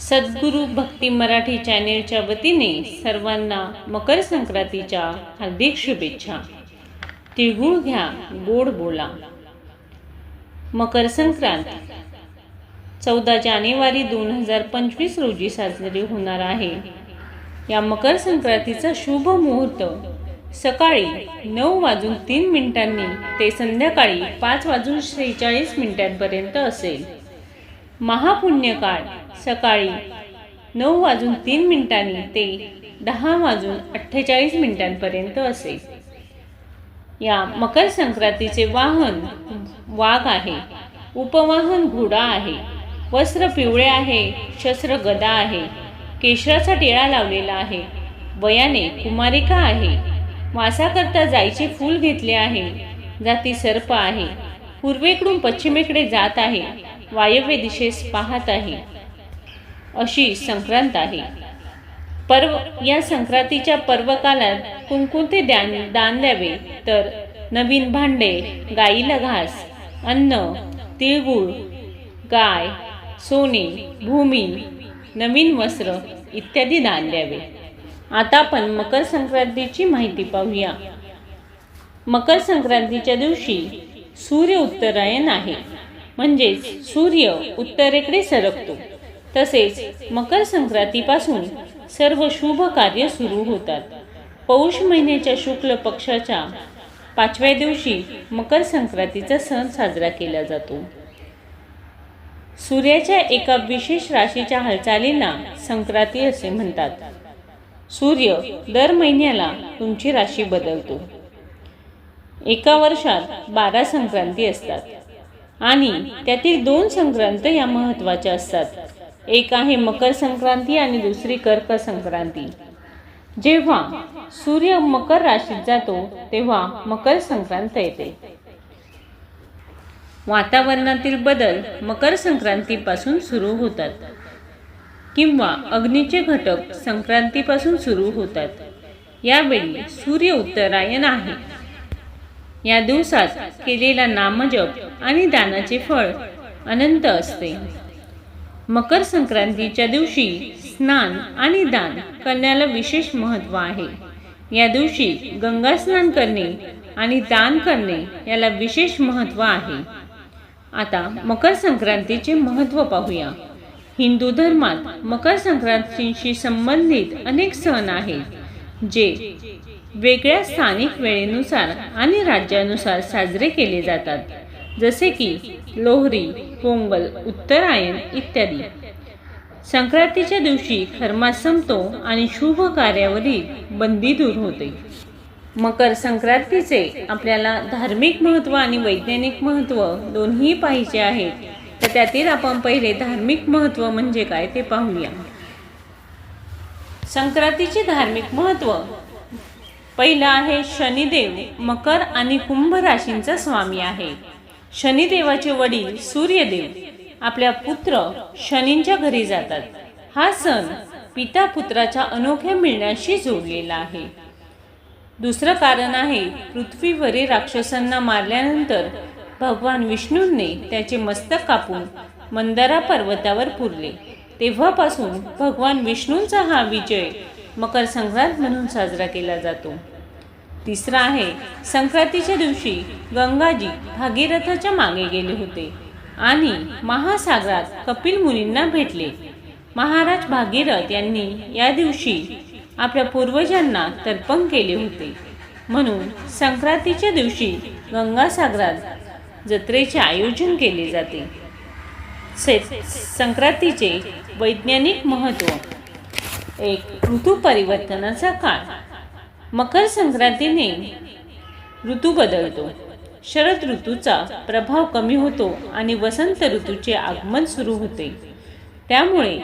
सद्गुरू भक्ती मराठी चॅनेलच्या वतीने सर्वांना मकर संक्रांतीच्या हार्दिक शुभेच्छा. तिळगुळ घ्या गोड बोला. मकर संक्रांत. चौदा जानेवारी दोन हजार पंचवीस रोजी साजरी होणार आहे. या मकर संक्रांतीचा शुभ मुहूर्त सकाळी नऊ वाजून तीन मिनिटांनी ते संध्याकाळी पाच वाजून शेहेचाळीस मिनिटांपर्यंत असेल. महापुण्यकाळ सकाळी नऊ वाजून तीन मिनिटांनी ते दहा वाजून अठ्ठेचाळीस मिनिटांपर्यंत असेल या मकर संक्रांतीचे वाहन वाघ आहे उपवाहन घोडा आहे वस्त्र पिवळे आहे शस्त्र गदा आहे केशराचा टिळा लावलेला आहे वयाने कुमारिका आहे वासाकरता जायचे फूल घेतले आहे जाती सर्प आहे पूर्वेकडून पश्चिमेकडे जात आहे वायव्य दिशेस पाहत आहे. अशी संक्रांत आहे. पर्व या संक्रांतीच्या पर्वकालात कोणकोणते दान दान द्यावे तर नवीन भांडे गाईला घास अन्न तिळगुळ गाय सोने भूमी नवीन वस्त्र इत्यादी दान द्यावे आता आपण मकर संक्रांतीची माहिती पाहूया. मकर संक्रांतीच्या दिवशी सूर्य उत्तरायण आहे. म्हणजेच सूर्य उत्तरेकडे सरकतो. तसेच मकर संक्रांतीपासून सर्व शुभ कार्य सुरू होतात. पौष महिन्याच्या शुक्ल पक्षाच्या पाचव्या दिवशी मकर संक्रांतीचा सण साजरा केला जातो. सूर्याच्या एका विशेष राशीच्या हालचालींना संक्रांती असे म्हणतात. सूर्य दर महिन्याला तुमची राशी बदलतो. एका वर्षात बारा संक्रांती असतात. आणि त्यातील दोन संक्रांत या महत्त्वाच्या असतात. एक आहे मकर संक्रांती आणि दुसरी कर्क संक्रांती. जेव्हा सूर्य मकर राशीत जातो तेव्हा मकर संक्रांत येते. वातावरणातील बदल मकर संक्रांतीपासून सुरू होतात किंवा अग्नीचे घटक संक्रांतीपासून सुरू होतात. यावेळी सूर्य उत्तरायण आहे. या दिवसात केलेला नामजप आणि दानाचे फळ अनंत असते. मकर संक्रांतीच्या दिवशी स्नान आणि दान करण्याला विशेष महत्त्व आहे. या दिवशी गंगा स्नान करणे आणि दान करणे याला विशेष महत्त्व आहे. आता मकर संक्रांतीचे महत्त्व पाहूया. हिंदू धर्मात मकर संक्रांतीशी संबंधित अनेक सण आहेत. जे वेगळ्या स्थानिक वेळेनुसार आणि राज्यानुसार साजरे केले जातात जसे की लोहरी पोंगल उत्तरायण इत्यादी. संक्रांतीच्या दिवशी खर्मा संपतो आणि शुभ कार्यावरील बंदी दूर होते. मकर संक्रांतीचे आपल्याला धार्मिक महत्त्व आणि वैज्ञानिक महत्त्व दोन्ही पाहिजे आहेत तर त्यातील आपण पहिले धार्मिक महत्त्व म्हणजे काय ते पाहूया. संक्रांतीचे धार्मिक महत्त्व पहिलं आहे शनिदेव मकर आणि कुंभ राशींचा स्वामी आहे. शनिदेवाचे वडील सूर्यदेव आपल्या पुत्र शनींच्या घरी जातात. हा सण पिता पुत्राच्या अनोख्या मिळण्याशी जोडलेला आहे. दुसरं कारण आहे पृथ्वीवरील राक्षसांना मारल्यानंतर भगवान विष्णूंनी त्याचे मस्तक कापून मंदारा पर्वतावर पुरले. तेव्हापासून भगवान विष्णूंचा हा विजय मकर संक्रांत म्हणून साजरा केला जातो. तिसरा आहे संक्रांतीच्या दिवशी गंगाजी भागीरथाच्या मागे गेले होते आणि महासागरात कपिल मुनींना भेटले. महाराज भागीरथ यांनी या दिवशी आपल्या पूर्वजांना तर्पण केले होते. म्हणून संक्रांतीच्या दिवशी गंगासागरात जत्रेचे आयोजन केले जाते. से संक्रांतीचे वैज्ञानिक महत्त्व एक ऋतू परिवर्तनाचा काळ. मकर संक्रांतीने ऋतू बदलतो. शरद ऋतूचा प्रभाव कमी होतो आणि वसंत ऋतूचे आगमन सुरू होते. त्यामुळे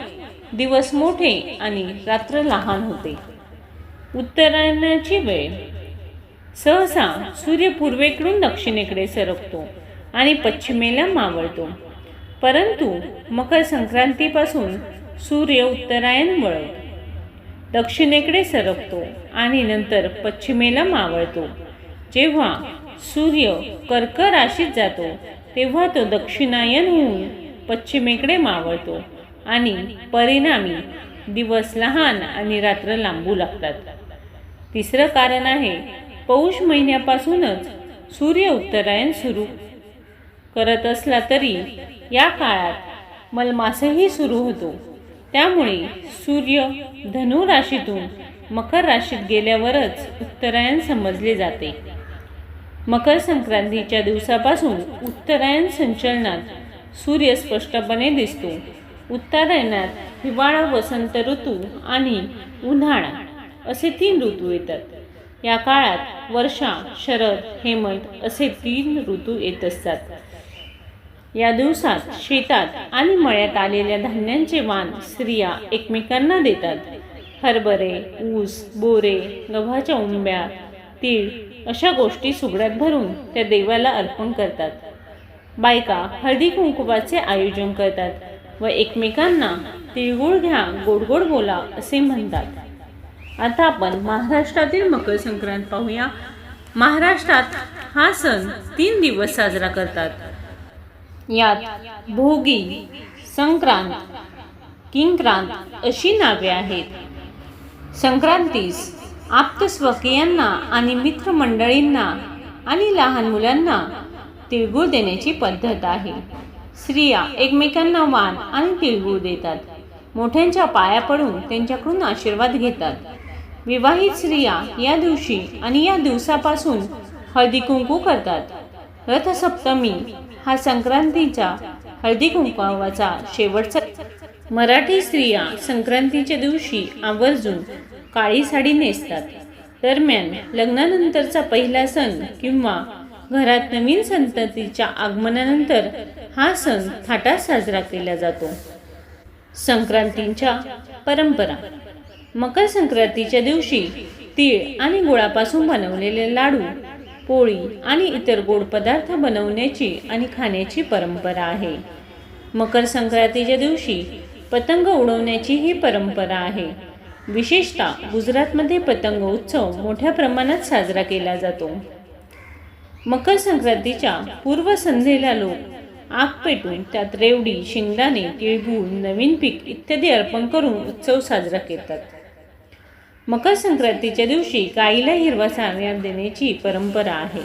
दिवस मोठे आणि रात्र लहान होते. उत्तरायणाची वेळ. सहसा सूर्य पूर्वेकडून दक्षिणेकडे सरकतो आणि पश्चिमेला मावळतो. परंतु मकर संक्रांतीपासून सूर्य उत्तरायण वळत दक्षिणेकडे सरकतो आणि नंतर पश्चिमेला मावळतो. जेव्हा सूर्य कर्क राशीत जातो तेव्हा तो दक्षिणायन होऊन पश्चिमेकडे मावळतो आणि परिणामी दिवस लहान आणि रात्र लांबू लागतात. तिसरं कारण आहे पौष महिन्यापासूनच सूर्य उत्तरायण सुरू करत असला तरी या काळात मलमासही सुरू होतो. त्यामुळे सूर्य धनु राशीतून मकर राशीत गेल्यावरच उत्तरायण समजले जाते. मकर संक्रांतीच्या दिवसापासून उत्तरायण संचलनात सूर्य स्पष्टपणे दिसतो. उत्तरायणात हिवाळा वसंत ऋतू आणि उन्हाळा असे तीन ऋतू येतात. या काळात वर्षा शरद हेमंत असे तीन ऋतू येत असतात. या दिवसात शेतात आणि मळ्यात आलेल्या धान्यांचे वाण स्त्रिया एकमेकांना देतात. हरभरे ऊस बोरे गव्हाच्या उंब्या तीळ अशा गोष्टी सुगड्यात भरून त्या देवाला अर्पण करतात. बायका हळदी कुंकुवाचे आयोजन करतात व एकमेकांना तिळगुळ घ्या गोड गोड बोला असे म्हणतात. आता आपण महाराष्ट्रातील मकर संक्रांत पाहूया. महाराष्ट्रात हा सण तीन दिवस साजरा करतात. यात भोगी संक्रांत किंक्रांत अशी नावे आहेत. संक्रांतीस आप्तस्वकीयांना आणि मित्रमंडळींना आणि लहान मुलांना तिळगुळ देण्याची पद्धत आहे. स्त्रिया एकमेकांना वाण आणि तिळगुळ देतात. मोठ्यांच्या पाया पडून त्यांच्याकडून आशीर्वाद घेतात. विवाहित स्त्रिया या दिवशी आणि या दिवसापासून हळदी कुंकू करतात. रथसप्तमी हा संक्रांतीचा हळदी कुंकवाचा शेवटचा मराठी स्त्रिया संक्रांतीच्या दिवशी आवर्जून काळी साडी नेसतात. दरम्यान लग्नानंतरचा पहिला सण किंवा घरात नवीन संततीच्या आगमनानंतर हा सण थाटात साजरा केला जातो. संक्रांतीच्या परंपरा. मकर संक्रांतीच्या दिवशी तीळ आणि गुळापासून बनवलेले लाडू पोळी आणि इतर गोड पदार्थ बनवण्याची आणि खाण्याची परंपरा आहे. मकर संक्रांतीच्या दिवशी पतंग उडवण्याची ही परंपरा आहे. विशेषतः गुजरातमध्ये पतंग उत्सव मोठ्या प्रमाणात साजरा केला जातो. मकर संक्रांतीच्या पूर्वसंध्येला लोक आग पेटून त्यात रेवडी शेंगदाणे तिळगूळ नवीन पीक इत्यादी अर्पण करून उत्सव साजरा करतात. मकर संक्रांतीच्या दिवशी गाईला हिरवा सारण्या देण्याची परंपरा आहे.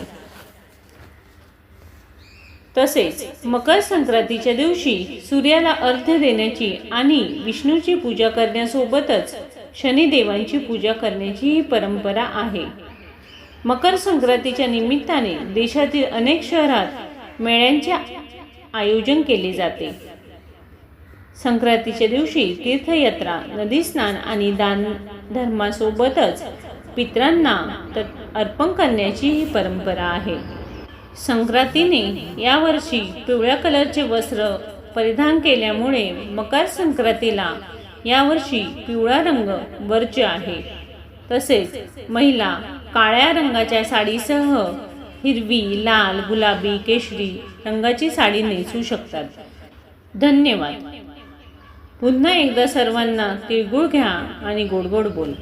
तसेच मकर संक्रांतीच्या दिवशी सूर्याला अर्ध्य देण्याची आणि विष्णूची पूजा करण्यासोबतच शनिदेवांची पूजा करण्याची ही परंपरा आहे. मकर संक्रांतीच्या निमित्ताने देशातील अनेक शहरात मेळ्यांचे आयोजन केले जाते. संक्रांतीच्या दिवशी तीर्थयात्रा नदी स्नान आणि दान धर्मासोबतच पित्रांना तर अर्पण करण्याची ही परंपरा आहे. संक्रांतीने यावर्षी पिवळ्या कलरचे वस्त्र परिधान केल्यामुळे मकर संक्रांतीला यावर्षी पिवळा रंग वरचे आहे. तसेच महिला काळ्या रंगाच्या साडीसह हिरवी लाल गुलाबी केशरी रंगाची साडी नेसू शकतात. धन्यवाद. पुन्हा एकदा सर्वांना तिळगुळ घ्या आणि गोड गोड बोल.